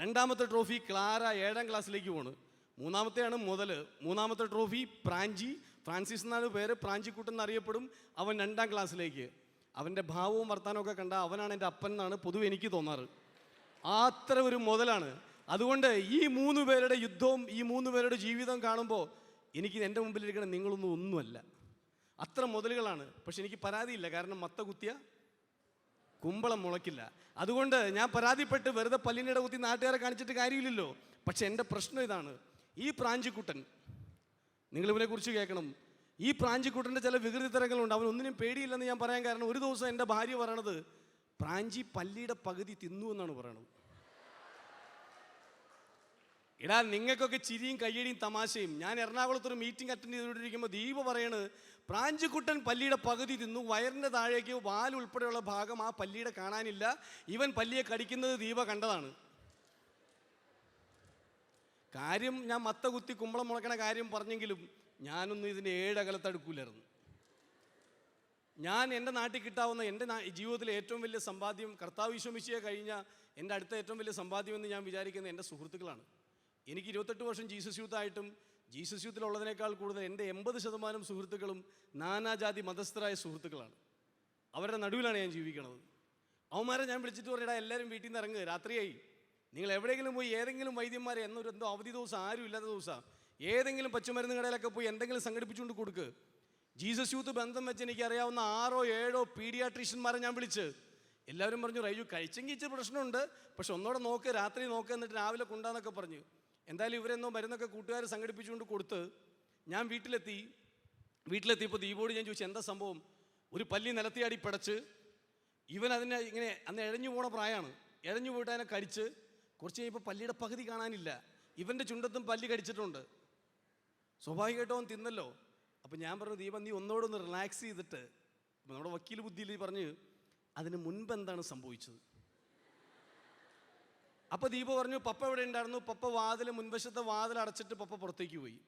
രണ്ടാമത്തെ ട്രോഫി ക്ലാര ഏഴാം ക്ലാസ്സിലേക്ക് പോണ്. മൂന്നാമത്തെയാണ് മുതൽ മൂന്നാമത്തെ ട്രോഫി പ്രാഞ്ചി. ഫ്രാൻസിസ് എന്നാണ് പേര്. പ്രാഞ്ചിക്കുട്ടൻ എന്നറിയപ്പെടും അവൻ രണ്ടാം ക്ലാസ്സിലേക്ക്. അവന്റെ ഭാവവും വർത്താനവും ഒക്കെ കണ്ട അവനാണ് എന്റെ അപ്പൻ എന്നാണ് പൊതുവെ എനിക്ക് തോന്നാറ്. അത്ര ഒരു മുതലാണ്. അതുകൊണ്ട് ഈ മൂന്ന് പേരുടെ യുദ്ധവും ഈ മൂന്ന് പേരുടെ ജീവിതം കാണുമ്പോൾ എനിക്ക് എന്റെ മുമ്പിലിരിക്കണം നിങ്ങളൊന്നും ഒന്നുമല്ല. അത്ര മുതലുകളാണ്. പക്ഷെ എനിക്ക് പരാതിയില്ല. കാരണം മത്ത കുത്തിയ കുമ്പളം മുളയ്ക്കില്ല. അതുകൊണ്ട് ഞാൻ പരാതിപ്പെട്ട് വെറുതെ പല്ലിനിട കുത്തി നാട്ടുകാരെ കാണിച്ചിട്ട് കാര്യമില്ലല്ലോ. പക്ഷെ എന്റെ പ്രശ്നം ഇതാണ്. ഈ പ്രാഞ്ചിക്കുട്ടൻ നിങ്ങൾ ഇവനെ കുറിച്ച് കേൾക്കണം. ഈ പ്രാഞ്ചിക്കുട്ടന്റെ ചില വികൃതി തരങ്ങളുണ്ട്. അവൻ ഒന്നിനും പേടിയില്ലെന്ന് ഞാൻ പറയാൻ കാരണം ഒരു ദിവസം എന്റെ ഭാര്യ പറയണത് പ്രാഞ്ചി പല്ലിയുടെ പകുതി തിന്നു എന്നാണ് പറയണത്. എടാ നിങ്ങൾക്കൊക്കെ ചിരിയും കയ്യടിയും തമാശയും. ഞാൻ എറണാകുളത്ത് ഒരു മീറ്റിംഗ് അറ്റൻഡ് ചെയ്തുകൊണ്ടിരിക്കുമ്പോൾ ദീപ പറയണ് പ്രാഞ്ചിക്കുട്ടൻ പല്ലിയുടെ പകുതി തിന്നു വയറിന്റെ താഴേക്ക് വാൽ ഉൾപ്പെടെയുള്ള ഭാഗം ആ പല്ലിയുടെ കാണാനില്ല. ഇവൻ പല്ലിയെ കടിക്കുന്നത് ദീപ കണ്ടതാണ്. കാര്യം ഞാൻ മത്ത കുത്തി കുമ്പളം മുളക്കണ കാര്യം പറഞ്ഞെങ്കിലും ഞാനൊന്നും ഇതിന്റെ ഏഴകലത്തടുക്കൂലായിരുന്നു. ഞാൻ എന്റെ നാട്ടിൽ കിട്ടാവുന്ന എന്റെ ജീവിതത്തിലെ ഏറ്റവും വലിയ സമ്പാദ്യം കർത്താവ് വിശ്വമിച്ചേ കഴിഞ്ഞ എന്റെ അടുത്ത ഏറ്റവും വലിയ സമ്പാദ്യം എന്ന് ഞാൻ വിചാരിക്കുന്നത് എന്റെ സുഹൃത്തുക്കളാണ്. എനിക്ക് ഇരുപത്തെട്ട് വർഷം ജീസസ് യൂത്തായിട്ടും ജീസസ് യൂത്തിലുള്ളതിനേക്കാൾ കൂടുതൽ എന്റെ എൺപത് ശതമാനം സുഹൃത്തുക്കളും നാനാജാതി മതസ്ഥരായ സുഹൃത്തുക്കളാണ്. അവരുടെ നടുവിലാണ് ഞാൻ ജീവിക്കുന്നത് അവന്മാരെ ഞാൻ വിളിച്ചിട്ട് പറയടാ എല്ലാവരും വീട്ടിൽ നിന്ന് ഇറങ്ങുക രാത്രിയായി. നിങ്ങൾ എവിടെയെങ്കിലും പോയി ഏതെങ്കിലും വൈദ്യന്മാരെ എന്നൊരു എന്തോ അവധി ദിവസം ആരും ഇല്ലാത്ത ദിവസമാണ് ഏതെങ്കിലും പച്ചമരുന്ന് കടയിലൊക്കെ പോയി എന്തെങ്കിലും സംഘടിപ്പിച്ചുകൊണ്ട് കൊടുക്ക്. ജീസസ് യൂത്ത് ബന്ധം വെച്ച് എനിക്ക് അറിയാവുന്ന ആറോ ഏഴോ പീഡിയാട്രീഷ്യന്മാരെ ഞാൻ വിളിച്ച്. എല്ലാവരും പറഞ്ഞു റൈജു കഴിച്ചെങ്കിൽ ഇച്ചിരി പ്രശ്നമുണ്ട്. പക്ഷെ ഒന്നോടെ നോക്ക് രാത്രി നോക്ക് എന്നിട്ട് രാവിലെ കൊണ്ടാന്നൊക്കെ പറഞ്ഞു. എന്തായാലും ഇവരെന്നോ മരുന്നൊക്കെ കൂട്ടുകാർ സംഘടിപ്പിച്ചുകൊണ്ട് കൊടുത്ത് ഞാൻ വീട്ടിലെത്തി. വീട്ടിലെത്തിയപ്പോൾ ദീപോട് ഞാൻ ചോദിച്ചു എന്താ സംഭവം? ഒരു പല്ലി നിലത്തിയാടി പിടച്ച്. ഇവൻ അതിനെ ഇങ്ങനെ അന്ന് എഴഞ്ഞു പോണ പ്രായമാണ് എഴഞ്ഞു പോയിട്ട് അതിനെ കടിച്ച് കുറച്ച് കഴിയുമ്പോൾ പല്ലിയുടെ പകുതി കാണാനില്ല. ഇവന്റെ ചുണ്ടത്തും പല്ലി കടിച്ചിട്ടുണ്ട്. സ്വാഭാവികമായിട്ടും അവൻ തിന്നല്ലോ. അപ്പം ഞാൻ പറഞ്ഞു ദീപം നീ ഒന്നോടൊന്ന് റിലാക്സ് ചെയ്തിട്ട് നമ്മുടെ വക്കീൽ ബുദ്ധിയിൽ പറഞ്ഞ് അതിന് മുൻപ് എന്താണ് സംഭവിച്ചത്? അപ്പോൾ ദീപ പറഞ്ഞു പപ്പ എവിടെ ഉണ്ടായിരുന്നു? പപ്പ വാതിൽ മുൻവശത്തെ വാതിൽ അടച്ചിട്ട് പപ്പ പുറത്തേക്ക് പോയി.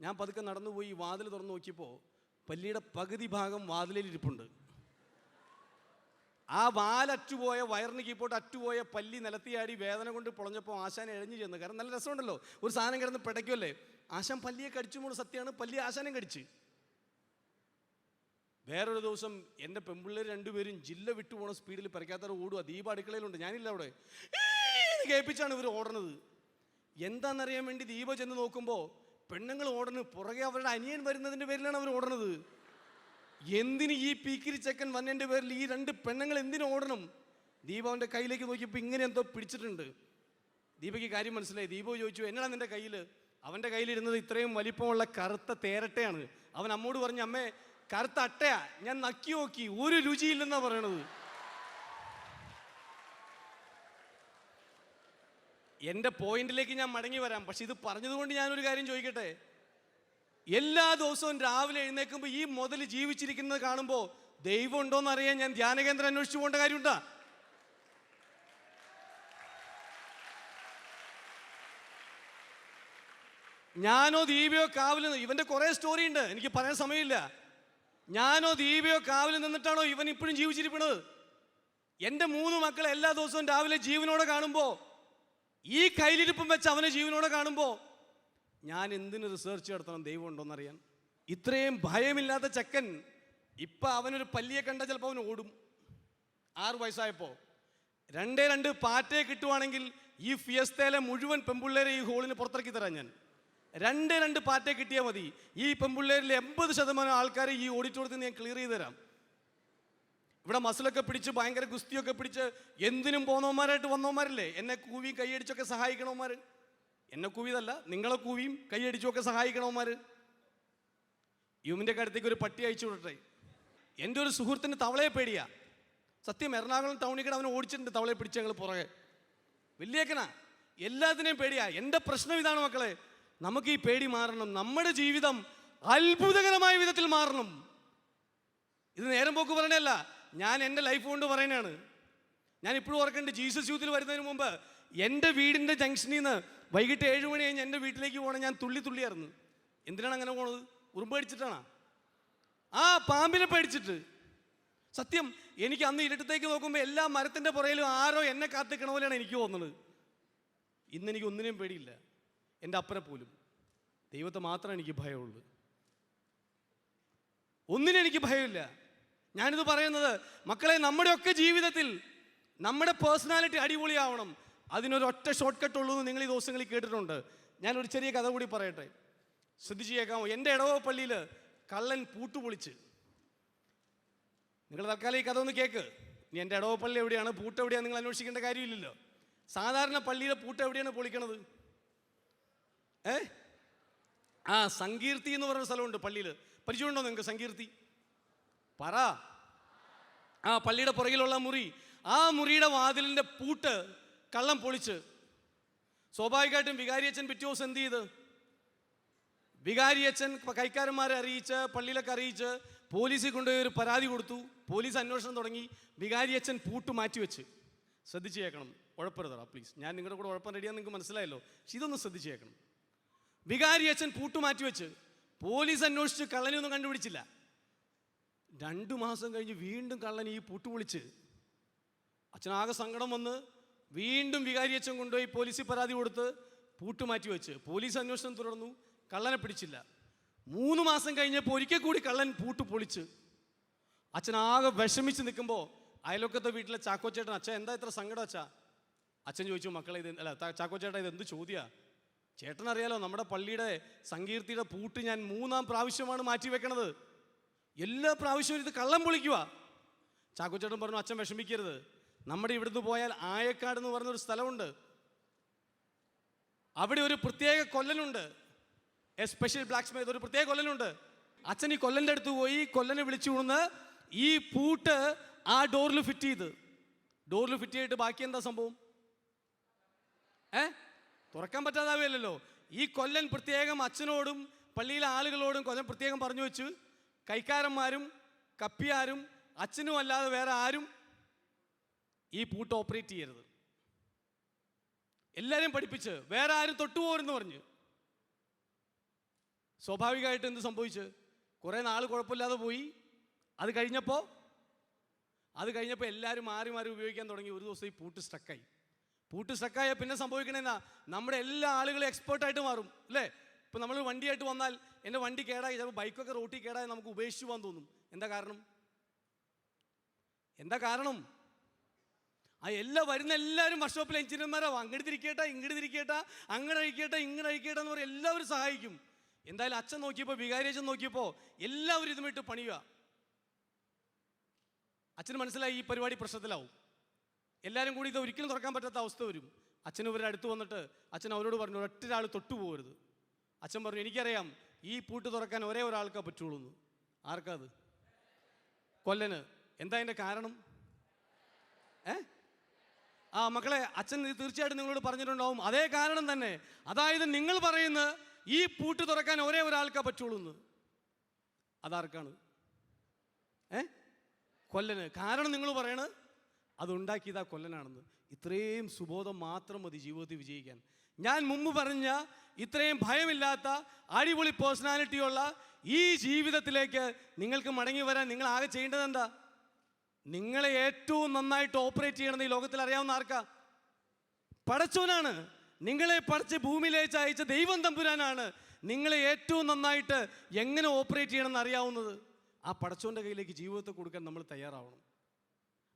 ഞാൻ പതുക്കെ നടന്നുപോയി വാതിൽ തുറന്നു നോക്കിയപ്പോൾ പല്ലിയുടെ പകുതി ഭാഗം വാതിലിൽ ഇരിപ്പുണ്ട്. ആ വാലറ്റുപോയ വയറിന് കീപ്പോട്ട് അറ്റുപോയ പല്ലി നിലത്തിയാടി വേദന കൊണ്ട് പൊളഞ്ഞപ്പോൾ ആശാൻ എഴഞ്ഞു ചെന്ന്. കാരണം നല്ല രസമുണ്ടല്ലോ ഒരു സാധനം കിടന്ന് പിടയ്ക്കുമല്ലേ ആശാൻ പല്ലിയെ കടിച്ചുമ്പോൾ സത്യമാണ് പല്ലി ആശാനം കടിച്ച്. വേറൊരു ദിവസം എന്റെ പെമ്പിള്ളേർ രണ്ടുപേരും ജില്ല വിട്ടുപോണ സ്പീഡിൽ പരക്കാത്തവർ ഓടുക ദീപ അടുക്കളയിലുണ്ട് ഞാനില്ല അവിടെ. ഏ എന്ന് കേൾപ്പിച്ചാണ് ഇവർ ഓടണത് എന്താണെന്നറിയാൻ വേണ്ടി ദീപ ചെന്ന് നോക്കുമ്പോൾ പെണ്ണുങ്ങൾ ഓടണ് പുറകെ അവരുടെ അനിയൻ വരുന്നതിന്റെ പേരിലാണ് അവർ ഓടണത്. എന്തിന് ഈ പീക്കിരി ചെക്കൻ വന്നതിന്റെ പേരിൽ ഈ രണ്ട് പെണ്ണുങ്ങൾ എന്തിനു ഓടണം? ദീപ അവന്റെ കയ്യിലേക്ക് നോക്കിയപ്പോൾ ഇങ്ങനെ എന്തോ പിടിച്ചിട്ടുണ്ട്. ദീപയ്ക്ക് കാര്യം മനസ്സിലായി. ദീപോ ചോദിച്ചു എന്നാണ് നിന്റെ കയ്യിൽ അവന്റെ കയ്യിലിരുന്നത് ഇത്രയും വലിപ്പമുള്ള കറുത്ത തേരട്ടയാണ്. അവൻ അമ്മോട് പറഞ്ഞു അമ്മേ കറുത്ത അട്ടയാ. ഞാൻ നക്കി നോക്കി. ഒരു രുചിയില്ലെന്നാണ് പറയണത്. എന്റെ പോയിന്റിലേക്ക് ഞാൻ മടങ്ങി വരാം. പക്ഷെ ഇത് പറഞ്ഞതുകൊണ്ട് ഞാനൊരു കാര്യം ചോദിക്കട്ടെ? എല്ലാ ദിവസവും രാവിലെ എഴുന്നേൽക്കുമ്പോൾ ഈ മുതൽ ജീവിച്ചിരിക്കുന്നത് കാണുമ്പോൾ ദൈവം ഉണ്ടോന്ന് അറിയാൻ ഞാൻ ധ്യാനകേന്ദ്രം അന്വേഷിച്ചു പോകേണ്ട കാര്യമുണ്ടാ? ഞാനോ ദീപയോ കാവിൽ ഇവന്റെ കുറെ സ്റ്റോറി ഉണ്ട്. എനിക്ക് പറയാൻ സമയമില്ല. ഞാനോ ദീപയോ കാവിൽ നിന്നിട്ടാണോ ഇവൻ ഇപ്പോഴും ജീവിച്ചിരിക്കുന്നത് എന്റെ മൂന്ന് മക്കളെ എല്ലാ ദിവസവും രാവിലെ ജീവനോടെ കാണുമ്പോൾ ഈ കയ്യിലിരിപ്പും വെച്ച് അവനെ ജീവനോടെ കാണുമ്പോൾ ഞാൻ എന്തിന് റിസർച്ച് നടത്തണം? ദൈവം ഉണ്ടോയെന്നറിയാൻ ഇത്രയും ഭയമില്ലാത്ത ചെക്കൻ ഇപ്പം അവനൊരു പല്ലിയെ കണ്ടാൽ ചിലപ്പോൾ അവൻ ഓടും. ആറ് വയസ്സായപ്പോൾ രണ്ടേ രണ്ട് പാറ്റയെ കിട്ടുവാണെങ്കിൽ ഈ ഫിയസ്തയിലെ മുഴുവൻ പെമ്പുള്ളേരെ ഈ ഹോളിന് പുറത്തിറക്കി തരാം ഞാൻ. രണ്ടേ രണ്ട് പാറ്റയെ കിട്ടിയാൽ മതി. ഈ പെമ്പിള്ളേരിൽ എൺപത് ശതമാനം ആൾക്കാരെ ഈ ഓഡിറ്റോറിയത്തിൽ ഞാൻ ക്ലിയർ ചെയ്ത് തരാം. ഇവിടെ മസിലൊക്കെ പിടിച്ച് ഭയങ്കര ഗുസ്തിയൊക്കെ പിടിച്ച് എന്തിനും പോന്നവന്മാരായിട്ട് വന്നവന്മാരല്ലേ? എന്നെ കൂവി കൈയടിച്ചൊക്കെ സഹായിക്കണവന്മാർ എന്നെ കൂവിയതല്ല നിങ്ങളെ കൂവിയും കൈയടിച്ചുമൊക്കെ സഹായിക്കണവന്മാർ യുവിന്റെ കാര്യത്തേക്ക് ഒരു പട്ടി അയച്ചു വിടട്ടെ. എന്റെ ഒരു സുഹൃത്തിന് തവളയെ പേടിയാ. സത്യം എറണാകുളം ടൗണിൽ കൂടെ അവനെ ഓടിച്ചിട്ടുണ്ട് തവളയെ പിടിച്ച് ഞങ്ങൾ പുറകെ. വലിയേക്കനാ എല്ലാത്തിനെയും പേടിയാ. എന്റെ പ്രശ്നം ഇതാണ് മക്കളെ. നമുക്ക് ഈ പേടി മാറണം. നമ്മുടെ ജീവിതം അത്ഭുതകരമായ വിധത്തിൽ മാറണം. ഇത് നേരം പോക്ക് പറയണല്ല ഞാൻ എന്റെ ലൈഫ് കൊണ്ട് പറയുന്നതാണ്. ഞാൻ ഇപ്പോഴും ഓർക്കുന്നുണ്ട് ജീസസ് യൂത്തിൽ വരുന്നതിന് മുമ്പ് എന്റെ വീടിന്റെ ജംഗ്ഷനിൽ നിന്ന് വൈകിട്ട് ഏഴ് മണി കഴിഞ്ഞ് എന്റെ വീട്ടിലേക്ക് പോകണം ഞാൻ തുള്ളി തുള്ളിയായിരുന്നു. എന്തിനാണ് അങ്ങനെ പോണത്? ഉറുമ്പ് അടിച്ചിട്ടാണ് ആ പാമ്പിനെ പേടിച്ചിട്ട്. സത്യം എനിക്ക് അന്ന് ഇരുട്ടത്തേക്ക് നോക്കുമ്പോൾ എല്ലാ മരത്തിന്റെ പുറയിലും ആരോ എന്നെ കാത്തിക്കണ പോലെയാണ് എനിക്ക് തോന്നുന്നത്. ഇന്ന് എനിക്ക് ഒന്നിനെയും പേടിയില്ല. എന്റെ അപ്പനെ പോലും. ദൈവത്തെ മാത്രമേ എനിക്ക് ഭയമുള്ളൂ. ഒന്നിനും എനിക്ക് ഭയമില്ല. ഞാനിത് പറയുന്നത് മക്കളെ നമ്മുടെയൊക്കെ ജീവിതത്തിൽ നമ്മുടെ പേഴ്സണാലിറ്റി അടിപൊളിയാവണം. അതിനൊരു ഒറ്റ ഷോർട്ട് കട്ട് ഉള്ളൂ എന്ന് നിങ്ങൾ ഈ ദിവസങ്ങളിൽ കേട്ടിട്ടുണ്ട്. ഞാനൊരു ചെറിയ കഥ കൂടി പറയട്ടെ. ശ്രദ്ധിച്ച് കേൾക്കാമോ? എന്റെ ഇടവ പള്ളിയിൽ കള്ളൻ പൂട്ടുപൊളിച്ച്. നിങ്ങൾ തൽക്കാലം ഈ കഥ ഒന്ന് കേൾക്ക് ഇനി എന്റെ ഇടവ പള്ളി എവിടെയാണ്? പൂട്ട് എവിടെയാണ് നിങ്ങൾ അന്വേഷിക്കേണ്ട കാര്യമില്ലല്ലോ. സാധാരണ പള്ളിയിലെ പൂട്ട് എവിടെയാണ് പൊളിക്കണത്? ഏ? ആ സങ്കീർത്തി എന്ന് പറയുന്ന സ്ഥലമുണ്ട് പള്ളിയിൽ പരിചയമുണ്ടോ നിങ്ങൾക്ക് സങ്കീർത്തി? പറ. ആ പള്ളിയുടെ പുറകിലുള്ള മുറി ആ മുറിയുടെ വാതിലിന്റെ പൂട്ട് കള്ളം പൊളിച്ച്. സ്വാഭാവികമായിട്ടും വികാരിയച്ഛൻ പിറ്റേ ദിവസം എന്ത് ചെയ്ത്? വികാരിയച്ഛൻ കൈക്കാരന്മാരെ അറിയിച്ച് പള്ളിയിലൊക്കെ അറിയിച്ച് പോലീസിൽ കൊണ്ടുപോയി ഒരു പരാതി കൊടുത്തു. പോലീസ് അന്വേഷണം തുടങ്ങി. വികാരിയച്ഛൻ പൂട്ട് മാറ്റിവെച്ച് ശ്രദ്ധിച്ചേക്കണം കേൾക്കണം. ഉഴപ്പരുതടാ പ്ലീസ് ഞാൻ നിങ്ങളുടെ കൂടെ ഉഴപ്പം റെഡിയാന്ന് നിങ്ങൾക്ക് മനസ്സിലായല്ലോ. പക്ഷെ ഇതൊന്ന് ശ്രദ്ധിച്ചേക്കണം വികാരി അച്ഛൻ പൂട്ട് മാറ്റിവെച്ച് പോലീസ് അന്വേഷിച്ച് കള്ളനെയൊന്നും കണ്ടുപിടിച്ചില്ല. രണ്ടു മാസം കഴിഞ്ഞ് വീണ്ടും കള്ളൻ ഈ പൂട്ട് വിളിച്ച് അച്ഛനാകെ സങ്കടം വന്ന് വീണ്ടും വികാരി അച്ഛൻ കൊണ്ടുപോയി പോലീസിൽ പരാതി കൊടുത്ത് പൂട്ട് മാറ്റി വെച്ച്. പോലീസ് അന്വേഷണം തുടർന്നു. കള്ളനെ പിടിച്ചില്ല. മൂന്ന് മാസം കഴിഞ്ഞപ്പോൾ ഒരിക്കൽ കൂടി കള്ളൻ പൂട്ട് പൊളിച്ച് അച്ഛനാകെ വിഷമിച്ച് നിൽക്കുമ്പോൾ അയലൊക്കത്തെ വീട്ടിലെ ചാക്കോച്ചേട്ടൻ അച്ഛൻ എന്താ ഇത്ര സങ്കടം അച്ഛാ? അച്ഛൻ ചോദിച്ചു മക്കളെ ഇത് അല്ല ചാക്കോച്ചേട്ടാ ഇത് എന്ത് ചോദ്യാ? ചേട്ടൻ അറിയാലോ നമ്മുടെ പള്ളിയുടെ സങ്കീർത്തിയുടെ പൂട്ട് ഞാൻ മൂന്നാം പ്രാവശ്യമാണ് മാറ്റി വെക്കണത്. എല്ലാ പ്രാവശ്യവും ഇത് കള്ളം പൊളിക്കുക. ചാക്കോച്ചേട്ടൻ പറഞ്ഞു അച്ഛൻ വിഷമിക്കരുത്. നമ്മുടെ ഇവിടുന്ന് പോയാൽ ആയക്കാട് എന്ന് പറഞ്ഞൊരു സ്ഥലമുണ്ട്. അവിടെ ഒരു പ്രത്യേക കൊല്ലനുണ്ട്. എ സ്പെഷ്യൽ ബ്ലാക്ക് സ്മിത്ത് ഒരു പ്രത്യേക കൊല്ലനുണ്ട്. അച്ഛൻ ഈ കൊല്ലന്റെ അടുത്ത് പോയി കൊല്ലനെ വിളിച്ചു കൊണ്ടുവന്ന് ഈ പൂട്ട് ആ ഡോറിൽ ഫിറ്റ് ചെയ്ത്. ഡോറിൽ ഫിറ്റ് ചെയ്തിട്ട് ബാക്കി എന്താ സംഭവം? ഏ? തുറക്കാൻ പറ്റാതാവില്ലല്ലോ ഈ കൊല്ലൻ പ്രത്യേകം അച്ഛനോടും പള്ളിയിലെ ആളുകളോടും കൊല്ലൻ പ്രത്യേകം പറഞ്ഞു വെച്ചു കൈക്കാരന്മാരും കപ്പിയാരും അച്ഛനും അല്ലാതെ വേറെ ആരും ഈ പൂട്ട് ഓപ്പറേറ്റ് ചെയ്യരുത്. എല്ലാവരെയും പഠിപ്പിച്ച് വേറെ ആരും തൊട്ടുപോകരുന്ന് പറഞ്ഞു. സ്വാഭാവികമായിട്ട് എന്ത് സംഭവിച്ച്? കുറേ നാൾ കുഴപ്പമില്ലാതെ പോയി. അത് കഴിഞ്ഞപ്പോൾ അത് കഴിഞ്ഞപ്പോൾ എല്ലാവരും മാറി മാറി ഉപയോഗിക്കാൻ തുടങ്ങി. ഒരു ദിവസം ഈ പൂട്ട് സ്റ്റക്കായി പൂട്ട് സ്റ്റക്കായ പിന്നെ സംഭവിക്കണേന്നാ? നമ്മുടെ എല്ലാ ആളുകളും എക്സ്പേർട്ടായിട്ട് മാറും അല്ലേ? ഇപ്പം നമ്മൾ വണ്ടിയായിട്ട് വന്നാൽ എന്റെ വണ്ടി കേടായി ചിലപ്പോൾ ബൈക്കൊക്കെ റോട്ടിൽ കേടായി നമുക്ക് ഉപേക്ഷിച്ചു പോകാൻ തോന്നും. എന്താ കാരണം? എന്താ കാരണം? ആ എല്ലാ വരുന്ന എല്ലാവരും വർക്ക്ഷോപ്പിലെ എഞ്ചിനീയർമാരാവും അങ്ങോട്ട് തിരിക്കേട്ടാ ഇങ്ങോട്ട് തിരിക്കേട്ടാ അങ്ങനെ അഴിക്കേട്ടാ ഇങ്ങനെ അഴിക്കേട്ടാ എന്ന് പറയും എല്ലാവരും സഹായിക്കും. എന്തായാലും അച്ഛൻ നോക്കിയപ്പോൾ വികാരി അച്ഛൻ നോക്കിയപ്പോൾ എല്ലാവരും ഇതുമായിട്ട് പണിയുക. അച്ഛന് മനസ്സിലായി ഈ പരിപാടി പ്രശ്നത്തിലാവും. എല്ലാവരും കൂടി ഇത് ഒരിക്കലും തുറക്കാൻ പറ്റാത്ത അവസ്ഥ വരും. അച്ഛൻ ഇവരുടെ അടുത്ത് വന്നിട്ട് അച്ഛൻ അവരോട് പറഞ്ഞു ഒറ്റ ഒരാൾ തൊട്ടു പോകരുത് അച്ഛൻ പറഞ്ഞു എനിക്കറിയാം ഈ പൂട്ട് തുറക്കാൻ ഒരേ ഒരാൾക്കാ പറ്റുള്ളൂ എന്ന് ആർക്കാ അത്? കൊല്ലന്. എന്താ അതിന്റെ കാരണം? ഏ? ആ മക്കളെ അച്ഛൻ തീർച്ചയായിട്ടും നിങ്ങളോട് പറഞ്ഞിട്ടുണ്ടാവും. അതേ കാരണം തന്നെ. അതായത് നിങ്ങൾ പറയുന്ന ഈ പൂട്ട് തുറക്കാൻ ഒരേ ഒരാൾക്കാ പറ്റുള്ളൂ എന്ന് അതാർക്കാണ്? ഏ? കൊല്ലന്. കാരണം നിങ്ങൾ പറയണത് അതുണ്ടാക്കിയത് ആ കൊല്ലനാണെന്ന്. ഇത്രയും സുബോധം മാത്രം മതി ജീവിതത്തിൽ വിജയിക്കാൻ. ഞാൻ മുമ്പ് പറഞ്ഞ ഇത്രയും ഭയമില്ലാത്ത അടിപൊളി പേഴ്സണാലിറ്റിയുള്ള ഈ ജീവിതത്തിലേക്ക് നിങ്ങൾക്ക് മടങ്ങി വരാൻ നിങ്ങൾ ആകെ ചെയ്യേണ്ടത് എന്താ? നിങ്ങളെ ഏറ്റവും നന്നായിട്ട് ഓപ്പറേറ്റ് ചെയ്യണമെന്ന് ഈ ലോകത്തിൽ അറിയാവുന്ന ആർക്കാ? പടച്ചോനാണ്. നിങ്ങളെ പടച്ച് ഭൂമിയിലേക്ക് അയച്ച ദൈവം തമ്പുരാനാണ് നിങ്ങളെ ഏറ്റവും നന്നായിട്ട് എങ്ങനെ ഓപ്പറേറ്റ് ചെയ്യണമെന്ന് അറിയാവുന്നത്. ആ പടച്ചോന്റെ കയ്യിലേക്ക് ജീവിതത്തെ കൊടുക്കാൻ നമ്മൾ തയ്യാറാവണം.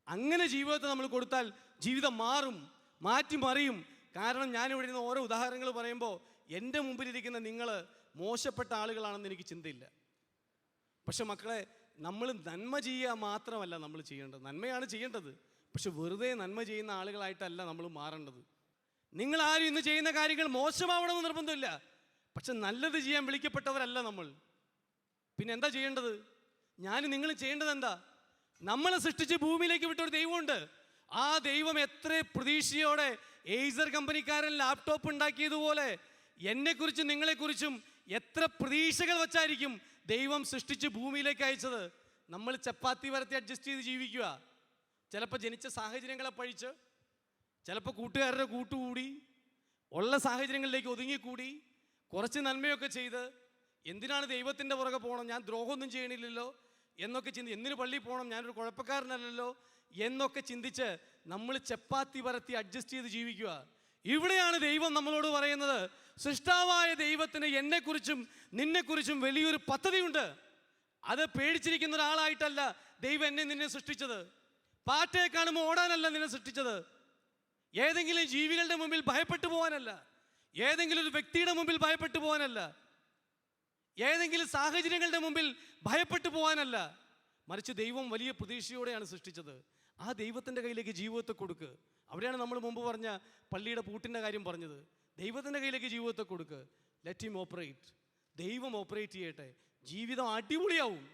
അങ്ങനെ ജീവിതത്തെ നമ്മൾ കൊടുത്താൽ ജീവിതം മാറും മാറ്റി മറിയും കാരണം ഞാനിവിടെ നിന്ന് ഓരോ ഉദാഹരണങ്ങൾ പറയുമ്പോൾ എന്റെ മുമ്പിലിരിക്കുന്ന നിങ്ങൾ മോശപ്പെട്ട ആളുകളാണെന്ന് എനിക്ക് ചിന്തയില്ല. പക്ഷെ മക്കളെ നമ്മൾ നന്മ ചെയ്യുക മാത്രമല്ല നമ്മൾ ചെയ്യേണ്ടത്. നന്മയാണ് ചെയ്യേണ്ടത്. പക്ഷെ വെറുതെ നന്മ ചെയ്യുന്ന ആളുകളായിട്ടല്ല നമ്മൾ മാറേണ്ടത്. നിങ്ങൾ ആരും ഇന്ന് ചെയ്യുന്ന കാര്യങ്ങൾ മോശമാവണമെന്ന് നിർബന്ധമില്ല. പക്ഷെ നല്ലത് ചെയ്യാൻ വിളിക്കപ്പെട്ടവരല്ല നമ്മൾ. പിന്നെ എന്താ ചെയ്യേണ്ടത്? ഞാൻ നിങ്ങൾ ചെയ്യേണ്ടത് എന്താ? നമ്മളെ സൃഷ്ടിച്ച് ഭൂമിയിലേക്ക് വിട്ടൊരു ദൈവമുണ്ട്. ആ ദൈവം എത്ര പ്രതീക്ഷയോടെ എയ്സർ കമ്പനിക്കാരൻ ലാപ്ടോപ്പ് ഉണ്ടാക്കിയതുപോലെ എന്നെക്കുറിച്ചും നിങ്ങളെക്കുറിച്ചും എത്ര പ്രതീക്ഷകൾ വച്ചായിരിക്കും ദൈവം സൃഷ്ടിച്ച് ഭൂമിയിലേക്ക് അയച്ചത്? നമ്മൾ ചപ്പാത്തി വരത്തി അഡ്ജസ്റ്റ് ചെയ്ത് ജീവിക്കുക. ചിലപ്പോൾ ജനിച്ച സാഹചര്യങ്ങളെ പഴിച്ച് ചിലപ്പോൾ കൂട്ടുകാരുടെ കൂട്ടുകൂടി ഉള്ള സാഹചര്യങ്ങളിലേക്ക് ഒതുങ്ങിക്കൂടി കുറച്ച് നന്മയൊക്കെ ചെയ്ത് എന്തിനാണ് ദൈവത്തിന്റെ പുറകെ പോകണം? ഞാൻ ദ്രോഹമൊന്നും ചെയ്യണില്ലല്ലോ എന്നൊക്കെ ചിന്തി എന്തിനു പള്ളിയിൽ പോകണം? ഞാനൊരു കുഴപ്പക്കാരനല്ലല്ലോ എന്നൊക്കെ ചിന്തിച്ച് നമ്മൾ ചപ്പാത്തി പരത്തി അഡ്ജസ്റ്റ് ചെയ്ത് ജീവിക്കുക. ഇവിടെയാണ് ദൈവം നമ്മളോട് പറയുന്നത് സൃഷ്ടാവായ ദൈവത്തിന് എന്നെക്കുറിച്ചും നിന്നെക്കുറിച്ചും വലിയൊരു പദ്ധതിയുണ്ട്. അത് പേടിച്ചിരിക്കുന്ന ഒരാളായിട്ടല്ല ദൈവം എന്നെ നിന്നെ സൃഷ്ടിച്ചത്. പാറ്റയെ കാണുമ്പോൾ ഓടാനല്ല നിന്നെ സൃഷ്ടിച്ചത്. ഏതെങ്കിലും ജീവികളുടെ മുമ്പിൽ ഭയപ്പെട്ടു പോകാനല്ല ഏതെങ്കിലും ഒരു വ്യക്തിയുടെ മുമ്പിൽ ഭയപ്പെട്ടു പോകാനല്ല ഏതെങ്കിലും സാഹചര്യങ്ങളുടെ മുമ്പിൽ ഭയപ്പെട്ടു പോകാനല്ല മറിച്ച് ദൈവം വലിയ പ്രതീക്ഷയോടെയാണ് സൃഷ്ടിച്ചത്. ആ ദൈവത്തിന്റെ കയ്യിലേക്ക് ജീവിതത്തെ കൊടുക്ക്. അവിടെയാണ് നമ്മൾ മുമ്പ് പറഞ്ഞ പള്ളിയുടെ പൂട്ടിന്റെ കാര്യം പറഞ്ഞത്. ദൈവത്തിന്റെ കയ്യിലേക്ക് ജീവിതത്തെ കൊടുക്ക്. ലെറ്റ് ഹിം ഓപ്പറേറ്റ് ദൈവം ഓപ്പറേറ്റ് ചെയ്യട്ടെ. ജീവിതം അടിപൊളിയാവും.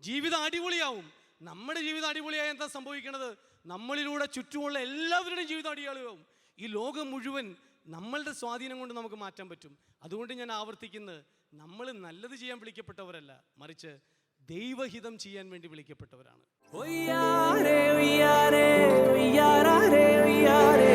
ജീവിതം അടിപൊളിയാവും. നമ്മുടെ ജീവിതം അടിപൊളിയായി എന്താ സംഭവിക്കുന്നത് നമ്മളിലൂടെ ചുറ്റുമുള്ള എല്ലാവരുടെയും ജീവിതം അടിപൊളിയാവും. ഈ ലോകം മുഴുവൻ നമ്മളുടെ സ്വാധീനം കൊണ്ട് നമുക്ക് മാറ്റാൻ പറ്റും. അതുകൊണ്ട് ഞാൻ ആവർത്തിക്കുന്നത് നമ്മൾ നല്ലത് ചെയ്യാൻ വിളിക്കപ്പെട്ടവരല്ല. മറിച്ച് ദൈവഹിതം ചെയ്യാൻ വേണ്ടി വിളിക്കപ്പെട്ടവരാണ്. ഒയ്യാരേ ഒയ്യാരേ ഒയ്യാരേ ഒയ്യാരേ